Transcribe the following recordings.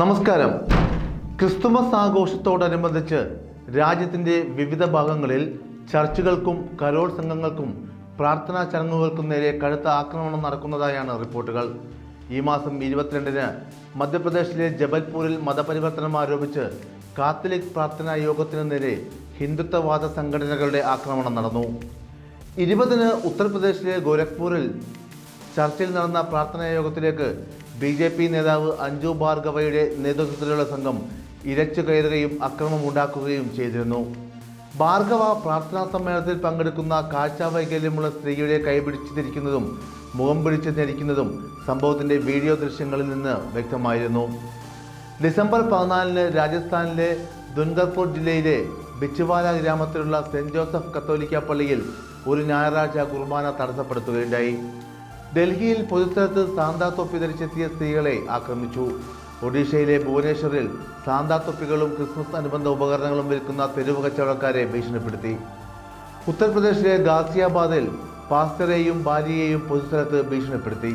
നമസ്കാരം. ക്രിസ്തുമസ് ആഘോഷത്തോടനുബന്ധിച്ച് രാജ്യത്തിന്റെ വിവിധ ഭാഗങ്ങളിൽ ചർച്ചുകൾക്കും കരോൾ സംഘങ്ങൾക്കും പ്രാർത്ഥനാ ചടങ്ങുകൾക്കും നേരെ കടുത്ത ആക്രമണം നടക്കുന്നതായാണ് റിപ്പോർട്ടുകൾ. ഈ മാസം ഇരുപത്തിരണ്ടിന് മധ്യപ്രദേശിലെ ജബൽപൂരിൽ മതപരിവർത്തനം ആരോപിച്ച് കാത്തലിക് പ്രാർത്ഥനാ യോഗത്തിനു നേരെ ഹിന്ദുത്വവാദ സംഘടനകളുടെ ആക്രമണം നടന്നു. ഇരുപതിന് ഉത്തർപ്രദേശിലെ ഗോരഖ്പൂരിൽ ചർച്ചിൽ നടന്ന പ്രാർത്ഥനാ യോഗത്തിലേക്ക് ബി ജെ പി നേതാവ് അഞ്ജു ഭാർഗവയുടെ നേതൃത്വത്തിലുള്ള സംഘം ഇരച്ചു കയറുകയും അക്രമമുണ്ടാക്കുകയും ചെയ്തിരുന്നു. ഭാർഗവ പ്രാർത്ഥനാ സമ്മേളനത്തിൽ പങ്കെടുക്കുന്ന കാഴ്ചാവൈകല്യമുള്ള സ്ത്രീയുടെ കൈപിടിച്ച് തിരിക്കുന്നതും മുഖം പിടിച്ച് ധരിക്കുന്നതും സംഭവത്തിന്റെ വീഡിയോ ദൃശ്യങ്ങളിൽ നിന്ന് വ്യക്തമായിരുന്നു. ഡിസംബർ പതിനാലിന് രാജസ്ഥാനിലെ ദുൻഗർപൂർ ജില്ലയിലെ ബിച്ചുവാല ഗ്രാമത്തിലുള്ള സെന്റ് ജോസഫ് കത്തോലിക്ക പള്ളിയിൽ ഒരു ഞായറാഴ്ച കുർബാന തടസ്സപ്പെടുത്തുകയുണ്ടായി. ഡൽഹിയിൽ പൊതുസ്ഥലത്ത് സാന്താ തൊപ്പി ധരിച്ചെത്തിയ സ്ത്രീകളെ ആക്രമിച്ചു. ഒഡീഷയിലെ ഭുവനേശ്വറിൽ സാന്താ തൊപ്പികളും ക്രിസ്മസ് അനുബന്ധ ഉപകരണങ്ങളും വിൽക്കുന്ന തെരുവ് കച്ചവടക്കാരെ ഭീഷണിപ്പെടുത്തി. ഉത്തർപ്രദേശിലെ ഗാസിയാബാദിൽ പാസ്റ്ററെയും ഭാര്യയെയും പൊതുസ്ഥലത്ത് ഭീഷണിപ്പെടുത്തി.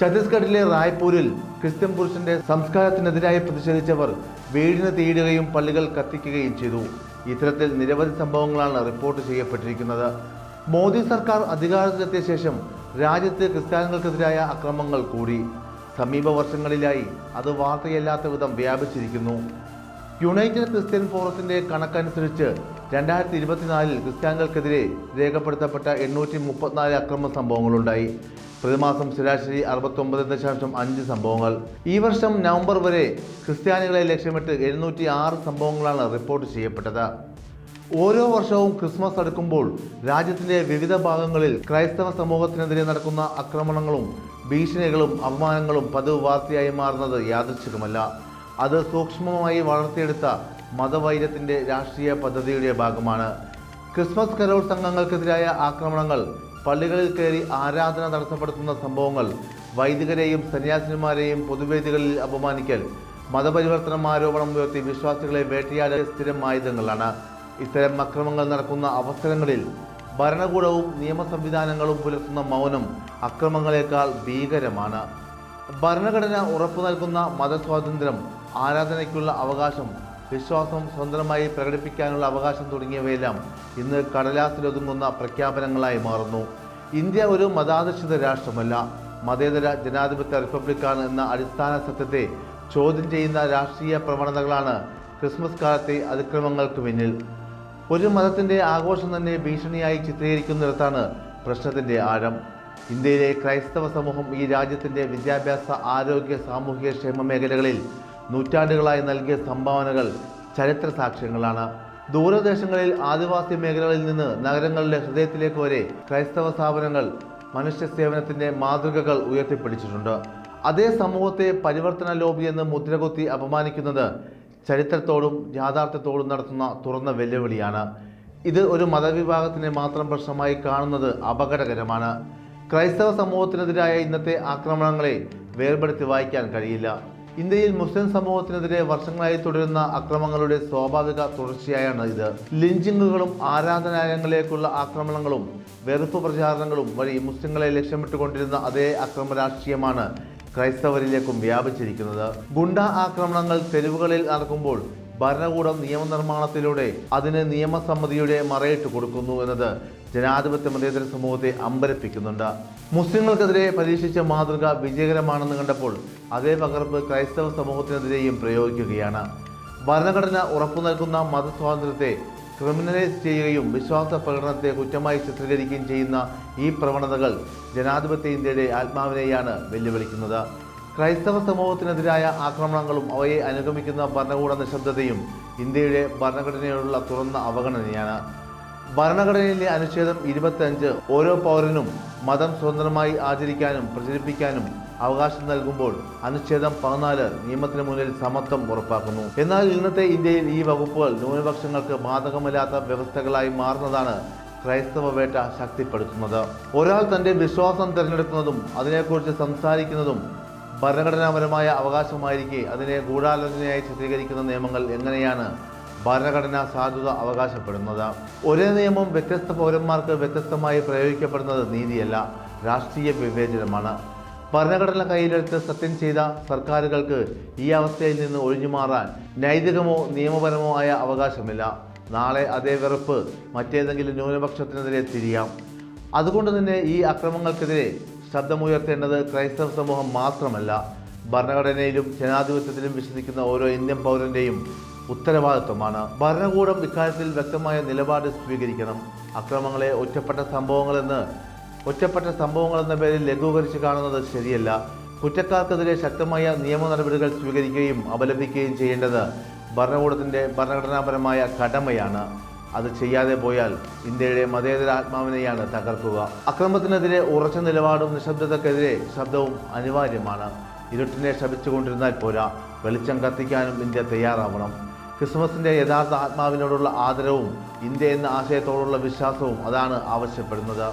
ഛത്തീസ്ഗഡിലെ റായ്പൂരിൽ ക്രിസ്ത്യൻ പുരുഷന്റെ സംസ്കാരത്തിനെതിരായി പ്രതിഷേധിച്ചവർ വീടിന് തീയിടുകയും പള്ളികൾ കത്തിക്കുകയും ചെയ്തു. ഇത്തരത്തിൽ നിരവധി സംഭവങ്ങളാണ് റിപ്പോർട്ട് ചെയ്യപ്പെട്ടിരിക്കുന്നത്. മോദി സർക്കാർ അധികാരത്തിലെത്തിയ ശേഷം രാജ്യത്ത് ക്രിസ്ത്യാനികൾക്കെതിരായ അക്രമങ്ങൾ കൂടി സമീപ വർഷങ്ങളിലായി അത് വാർത്തയല്ലാത്ത വിധം വ്യാപിച്ചിരിക്കുന്നു. യുണൈറ്റഡ് ക്രിസ്ത്യൻ ഫോറസിന്റെ കണക്കനുസരിച്ച് രണ്ടായിരത്തി ഇരുപത്തിനാലിൽ ക്രിസ്ത്യാനികൾക്കെതിരെ രേഖപ്പെടുത്തപ്പെട്ട എണ്ണൂറ്റി മുപ്പത്തിനാല് അക്രമ സംഭവങ്ങളുണ്ടായി. പ്രതിമാസം ശരാശരി അറുപത്തൊമ്പത് ദശാംശം അഞ്ച് സംഭവങ്ങൾ. ഈ വർഷം നവംബർ വരെ ക്രിസ്ത്യാനികളെ ലക്ഷ്യമിട്ട് എഴുന്നൂറ്റി ആറ് സംഭവങ്ങളാണ് റിപ്പോർട്ട് ചെയ്യപ്പെട്ടത്. ഓരോ വർഷവും ക്രിസ്മസ് അടുക്കുമ്പോൾ രാജ്യത്തിന്റെ വിവിധ ഭാഗങ്ങളിൽ ക്രൈസ്തവ സമൂഹത്തിനെതിരെ നടക്കുന്ന ആക്രമണങ്ങളും ഭീഷണികളും അപമാനങ്ങളും പതിവ് വാർത്തയായി മാറുന്നത് യാദൃച്ഛികമല്ല. അത് സൂക്ഷ്മമായി വളർത്തിയെടുത്ത മതവൈരത്തിന്റെ രാഷ്ട്രീയ പദ്ധതിയുടെ ഭാഗമാണ്. ക്രിസ്മസ് കരോൾ സംഘങ്ങൾക്കെതിരായ ആക്രമണങ്ങൾ പള്ളികളിൽ കയറി ആരാധന തടസ്സപ്പെടുത്തുന്ന സംഭവങ്ങൾ വൈദികരെയും സന്യാസിനിമാരെയും പൊതുവേദികളിൽ അപമാനിക്കൽ മതപരിവർത്തനം ആരോപണം ഉയർത്തി വിശ്വാസികളെ വേട്ടയാടൽ സ്ഥിരം ആയുധങ്ങളാണ് ഇത്തരം അക്രമങ്ങൾ നടക്കുന്ന അവസരങ്ങളിൽ ഭരണകൂടവും നിയമ സംവിധാനങ്ങളും പുലർത്തുന്ന മൗനം അക്രമങ്ങളെക്കാൾ ഭീകരമാണ്. ഭരണഘടന ഉറപ്പു നൽകുന്ന മതസ്വാതന്ത്ര്യം ആരാധനയ്ക്കുള്ള അവകാശം വിശ്വാസം സ്വതന്ത്രമായി പ്രകടിപ്പിക്കാനുള്ള അവകാശം തുടങ്ങിയവയെല്ലാം ഇന്ന് കടലാസിലൊതുങ്ങുന്ന പ്രഖ്യാപനങ്ങളായി മാറുന്നു. ഇന്ത്യ ഒരു മതാധിഷ്ഠിത രാഷ്ട്രമല്ല. മതേതര ജനാധിപത്യ റിപ്പബ്ലിക്കാണ് എന്ന അടിസ്ഥാന സത്യത്തെ ചോദ്യം ചെയ്യുന്ന രാഷ്ട്രീയ പ്രവണതകളാണ് ക്രിസ്മസ് കാലത്തെ അതിക്രമങ്ങൾക്ക് പിന്നിൽ. ഒരു മതത്തിന്റെ ആഘോഷം തന്നെ ഭീഷണിയായി ചിത്രീകരിക്കുന്നിടത്താണ് പ്രശ്നത്തിന്റെ ആഴം. ഇന്ത്യയിലെ ക്രൈസ്തവ സമൂഹം ഈ രാജ്യത്തിന്റെ വിദ്യാഭ്യാസ ആരോഗ്യ സാമൂഹിക ക്ഷേമ മേഖലകളിൽ നൂറ്റാണ്ടുകളായി നൽകിയ സംഭാവനകൾ ചരിത്ര സാക്ഷ്യങ്ങളാണ്. ദൂരദേശങ്ങളിൽ ആദിവാസി മേഖലകളിൽ നിന്ന് നഗരങ്ങളുടെ ഹൃദയത്തിലേക്ക് വരെ ക്രൈസ്തവ സ്ഥാപനങ്ങൾ മനുഷ്യ സേവനത്തിന്റെ മാതൃകകൾ ഉയർത്തിപ്പിടിച്ചിട്ടുണ്ട്. അതേ സമൂഹത്തെ പരിവർത്തന ലോബി എന്ന് മുദ്രകുത്തി അപമാനിക്കുന്നത് ചരിത്രത്തോടും യാഥാർത്ഥ്യത്തോടും നടത്തുന്ന തുറന്ന വെല്ലുവിളിയാണ്. ഇത് ഒരു മതവിഭാഗത്തിനെ മാത്രം പ്രശ്നമായി കാണുന്നത് അപകടകരമാണ്. ക്രൈസ്തവ സമൂഹത്തിനെതിരായ ഇന്നത്തെ ആക്രമണങ്ങളെ വേർപെടുത്തി വായിക്കാൻ കഴിയില്ല. ഇന്ത്യയിൽ മുസ്ലിം സമൂഹത്തിനെതിരെ വർഷങ്ങളായി തുടരുന്ന അക്രമങ്ങളുടെ സ്വാഭാവിക തുടർച്ചയായാണ് ഇത്. ലിഞ്ചിങ്ങുകളും ആരാധനാലയങ്ങളിലേക്കുള്ള ആക്രമണങ്ങളും വെറുപ്പ് പ്രചാരണങ്ങളും വഴി മുസ്ലിങ്ങളെ ലക്ഷ്യമിട്ടുകൊണ്ടിരുന്ന അതേ അക്രമ രാഷ്ട്രീയമാണ് ക്രൈസ്തവരിലേക്കും വ്യാപിച്ചിരിക്കുന്നത്. ഗുണ്ട ആക്രമണങ്ങൾ തെരുവുകളിൽ നടക്കുമ്പോൾ ഭരണകൂടം നിയമനിർമ്മാണത്തിലൂടെ അതിന് നിയമസമ്മതിയുടെ മറയിട്ട് കൊടുക്കുന്നു എന്നത് ജനാധിപത്യ മതേതര സമൂഹത്തെ അമ്പരപ്പിക്കുന്നുണ്ട്. മുസ്ലിങ്ങൾക്കെതിരെ പരീക്ഷിച്ച മാതൃക വിജയകരമാണെന്ന് കണ്ടപ്പോൾ അതേ പകർപ്പ് ക്രൈസ്തവ സമൂഹത്തിനെതിരെയും പ്രയോഗിക്കുകയാണ്. ഭരണഘടന ഉറപ്പു നൽകുന്ന മതസ്വാതന്ത്ര്യത്തെ ക്രിമിനലൈസ് ചെയ്യുകയും വിശ്വാസ പ്രകടനത്തെ കുറ്റമായി ചിത്രീകരിക്കുകയും ചെയ്യുന്ന ഈ പ്രവണതകൾ ജനാധിപത്യ ഇന്ത്യയുടെ ആത്മാവിനെയാണ് വെല്ലുവിളിക്കുന്നത്. ക്രൈസ്തവ സമൂഹത്തിനെതിരായ ആക്രമണങ്ങളും അവയെ അനുഗമിക്കുന്ന ഭരണകൂട നിശബ്ദതയും ഇന്ത്യയുടെ ഭരണഘടനയോടുള്ള തുറന്ന അവഗണനയാണ്. ഭരണഘടനയിലെ അനുച്ഛേദം ഇരുപത്തിയഞ്ച് ഓരോ പൗരനും മതം സ്വതന്ത്രമായി ആചരിക്കാനും പ്രചരിപ്പിക്കാനും അവകാശം നൽകുമ്പോൾ അനുച്ഛേദം പതിനാല് നിയമത്തിന് മുന്നിൽ സമത്വം ഉറപ്പാക്കുന്നു. എന്നാൽ ഇന്നത്തെ ഇന്ത്യയിൽ ഈ വകുപ്പുകൾ ന്യൂനപക്ഷങ്ങൾക്ക് ബാധകമല്ലാത്ത വ്യവസ്ഥകളായി മാറുന്നതാണ് ക്രൈസ്തവ വേട്ട ശക്തിപ്പെടുത്തുന്നത്. ഒരാൾ തന്റെ വിശ്വാസം തിരഞ്ഞെടുക്കുന്നതും അതിനെക്കുറിച്ച് സംസാരിക്കുന്നതും ഭരണഘടനാപരമായ അവകാശമായിരിക്കെ അതിനെ ഗൂഢാലോചനയായി ചിത്രീകരിക്കുന്ന നിയമങ്ങൾ എങ്ങനെയാണ് ഭരണഘടനാ സാധുത അവകാശപ്പെടുന്നത്. ഒരേ നിയമം വ്യത്യസ്ത പൗരന്മാർക്ക് വ്യത്യസ്തമായി പ്രയോഗിക്കപ്പെടുന്നത് നീതിയല്ല രാഷ്ട്രീയ വിവേചനമാണ്. ഭരണഘടന കയ്യിലെടുത്ത് സത്യം ചെയ്ത സർക്കാരുകൾക്ക് ഈ അവസ്ഥയിൽ നിന്ന് ഒഴിഞ്ഞുമാറാൻ നൈതികമോ നിയമപരമോ ആയ അവകാശമില്ല. നാളെ അതേ വെറുപ്പ് മറ്റേതെങ്കിലും ന്യൂനപക്ഷത്തിനെതിരെ തിരിയാം. അതുകൊണ്ട് തന്നെ ഈ അക്രമങ്ങൾക്കെതിരെ ശബ്ദമുയർത്തേണ്ടത് ക്രൈസ്തവ സമൂഹം മാത്രമല്ല. ഭരണഘടനയിലും ജനാധിപത്യത്തിലും വിശ്വസിക്കുന്ന ഓരോ ഇന്ത്യൻ പൗരന്റെയും ഉത്തരവാദിത്വമാണ്. ഭരണകൂടം ഇക്കാര്യത്തിൽ വ്യക്തമായ നിലപാട് സ്വീകരിക്കണം. അക്രമങ്ങളെ ഒറ്റപ്പെട്ട സംഭവങ്ങളെന്ന് ഒറ്റപ്പെട്ട സംഭവങ്ങളെന്ന പേരിൽ ലഘൂകരിച്ച് കാണുന്നത് ശരിയല്ല. കുറ്റക്കാർക്കെതിരെ ശക്തമായ നിയമ നടപടികൾ സ്വീകരിക്കുകയും അപലപിക്കുകയും ചെയ്യേണ്ടത് ഭരണകൂടത്തിന്റെ ഭരണഘടനാപരമായ കടമയാണ്. അത് ചെയ്യാതെ പോയാൽ ഇന്ത്യയുടെ മതേതര ആത്മാവിനെയാണ് തകർക്കുക. അക്രമത്തിനെതിരെ ഉറച്ച നിലപാടും നിശബ്ദതക്കെതിരെ ശബ്ദവും അനിവാര്യമാണ്. ഇരുട്ടിനെ ശപിച്ചുകൊണ്ടിരുന്നാൽ പോരാ. വെളിച്ചം കത്തിക്കാനും ഇന്ത്യ തയ്യാറാവണം. ക്രിസ്മസിന്റെ യഥാർത്ഥ ആത്മാവിനോടുള്ള ആദരവും ഇന്ത്യ എന്ന ആശയത്തോടുള്ള വിശ്വാസവും അതാണ് ആവശ്യപ്പെടുന്നത്.